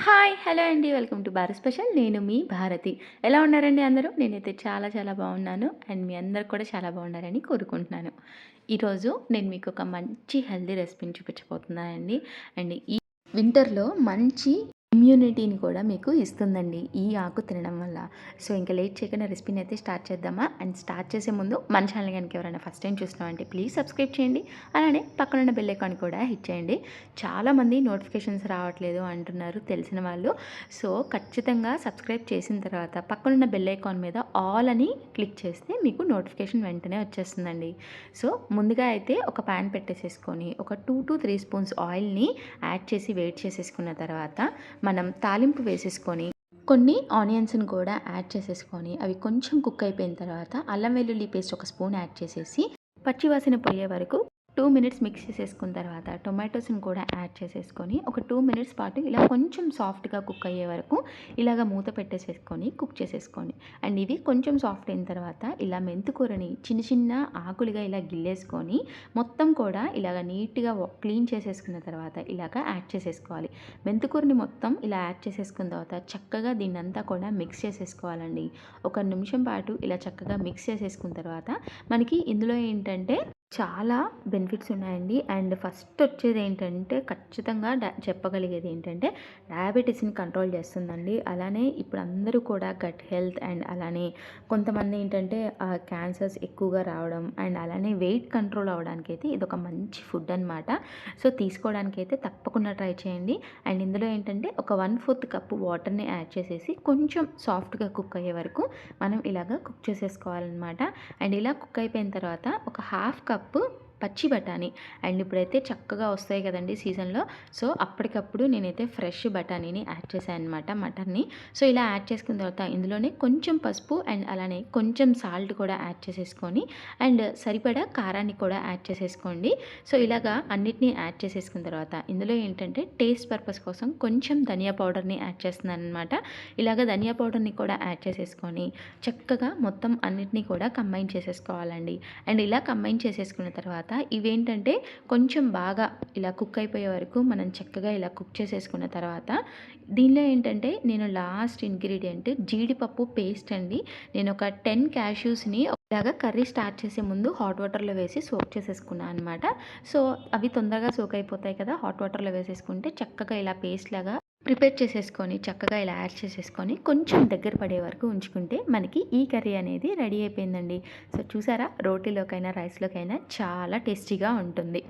Hi hello అండి. Welcome to Bharat special. నేను మీ భారతి. ఎలా ఉన్నారండి అందరూ? నేనైతే చాలా చాలా బాగున్నాను. అండ్ మీ అందరు కూడా చాలా బాగున్నారని కోరుకుంటున్నాను. ఈరోజు నేను మీకు ఒక మంచి హెల్దీ రెసిపీని చూపించబోతున్నానండి. అండ్ ఈ వింటర్లో మంచి ఇమ్యూనిటీని కూడా మీకు ఇస్తుందండి ఈ ఆకు తినడం వల్ల. సో ఇంకా లేట్ చేయకుండా రెసిపీని అయితే స్టార్ట్ చేద్దామా? అండ్ స్టార్ట్ చేసే ముందు మన ఛానల్ కనుక ఎవరైనా ఫస్ట్ టైం చూస్తున్నామంటే ప్లీజ్ సబ్స్క్రైబ్ చేయండి. అలానే పక్కనున్న బెల్ ఐకాన్ కూడా హిట్ చేయండి. చాలామంది నోటిఫికేషన్స్ రావట్లేదు అంటున్నారు తెలిసిన వాళ్ళు. సో ఖచ్చితంగా సబ్స్క్రైబ్ చేసిన తర్వాత పక్కనున్న బెల్ ఐకాన్ మీద ఆల్ అని క్లిక్ చేస్తే మీకు నోటిఫికేషన్ వెంటనే వచ్చేస్తుందండి. సో ముందుగా అయితే ఒక ప్యాన్ పెట్టేసేసుకొని ఒక టూ టు త్రీ స్పూన్స్ ఆయిల్ని యాడ్ చేసి వెయిట్ చేసేసుకున్న తర్వాత మనం తాలింపు వేసేసుకొని కొన్ని ఆనియన్స్ని కూడా యాడ్ చేసేసుకొని అవి కొంచెం కుక్ అయిపోయిన తర్వాత అల్లం వెల్లుల్లి పేస్ట్ ఒక స్పూన్ యాడ్ చేసేసి పచ్చివాసన పోయే వరకు టూ మినిట్స్ మిక్స్ చేసేసుకున్న తర్వాత టొమాటోస్ని కూడా యాడ్ చేసేసుకొని ఒక టూ మినిట్స్ పాటు ఇలా కొంచెం సాఫ్ట్గా కుక్ అయ్యే వరకు ఇలాగ మూత పెట్టేసేసుకొని కుక్ చేసేసుకోండి. అండ్ ఇవి కొంచెం సాఫ్ట్ అయిన తర్వాత ఇలా మెంతుకూరని చిన్న చిన్న ఆకులుగా ఇలా గిల్లేసుకొని మొత్తం కూడా ఇలాగ నీట్గా క్లీన్ చేసేసుకున్న తర్వాత ఇలాగ యాడ్ చేసేసుకోవాలి. మెంతుకూరని మొత్తం ఇలా యాడ్ చేసేసుకున్న తర్వాత చక్కగా దీన్ని అంతా కూడా మిక్స్ చేసేసుకోవాలండి. ఒక నిమిషం పాటు ఇలా చక్కగా మిక్స్ చేసేసుకున్న తర్వాత మనకి ఇందులో ఏంటంటే చాలా బెనిఫిట్స్ ఉన్నాయండి. అండ్ ఫస్ట్ వచ్చేది ఏంటంటే ఖచ్చితంగా చెప్పగలిగేది ఏంటంటే డయాబెటీస్ని కంట్రోల్ చేస్తుందండి. అలానే ఇప్పుడు అందరూ కూడా గట్ హెల్త్ అండ్ అలానే కొంతమంది ఏంటంటే క్యాన్సర్స్ ఎక్కువగా రావడం అండ్ అలానే వెయిట్ కంట్రోల్ అవ్వడానికి అయితే ఇది ఒక మంచి ఫుడ్ అనమాట సో తీసుకోవడానికి అయితే తప్పకుండా ట్రై చేయండి. అండ్ ఇందులో ఏంటంటే ఒక వన్ ఫోర్త్ కప్పు వాటర్ని యాడ్ చేసేసి కొంచెం సాఫ్ట్గా కుక్ అయ్యే వరకు మనం ఇలాగ కుక్ చేసేసుకోవాలన్నమాట. అండ్ ఇలా కుక్ అయిపోయిన తర్వాత ఒక హాఫ్ కప్ కప్పు పచ్చి బఠానీ. అండ్ ఇప్పుడైతే చక్కగా వస్తాయి కదండి సీజన్లో. సో అప్పటికప్పుడు నేనైతే ఫ్రెష్ బఠానీని యాడ్ చేశాను అనమాట మటన్ని. సో ఇలా యాడ్ చేసుకున్న తర్వాత ఇందులోనే కొంచెం పసుపు అండ్ అలానే కొంచెం సాల్ట్ కూడా యాడ్ చేసేసుకొని అండ్ సరిపడా కారాన్ని కూడా యాడ్ చేసేసుకోండి. సో ఇలాగా అన్నిటినీ యాడ్ చేసేసుకున్న తర్వాత ఇందులో ఏంటంటే టేస్ట్ పర్పస్ కోసం కొంచెం ధనియా పౌడర్ని యాడ్ చేస్తున్నాను అనమాట ఇలాగ ధనియా పౌడర్ని కూడా యాడ్ చేసేసుకొని చక్కగా మొత్తం అన్నిటినీ కూడా కంబైన్ చేసేసుకోవాలండి. అండ్ ఇలా కంబైన్ చేసేసుకున్న తర్వాత ఇవేంటంటే కొంచెం బాగా ఇలా కుక్ అయిపోయే వరకు మనం చక్కగా ఇలా కుక్ చేసేసుకున్న తర్వాత దీనిలో ఏంటంటే నేను లాస్ట్ ఇంగ్రీడియంట్ జీడిపప్పు పేస్ట్ అండి. నేను ఒక టెన్ క్యాష్యూస్ని ఇలాగా కర్రీ స్టార్ట్ చేసే ముందు హాట్ వాటర్లో వేసి సోక్ చేసేసుకున్నాను అనమాట సో అవి తొందరగా సోక్ అయిపోతాయి కదా హాట్ వాటర్లో వేసేసుకుంటే చక్కగా ఇలా పేస్ట్ లాగా ప్రిపేర్ చేసేసుకొని చక్కగా ఇలా యాడ్ చేసేసుకొని కొంచెం దగ్గర పడే వరకు ఉంచుకుంటే మనకి ఈ కర్రీ అనేది రెడీ అయిపోయిందండి. సో చూసారా? రోటీలోకైనా రైస్లోకైనా చాలా టేస్టీగా ఉంటుంది.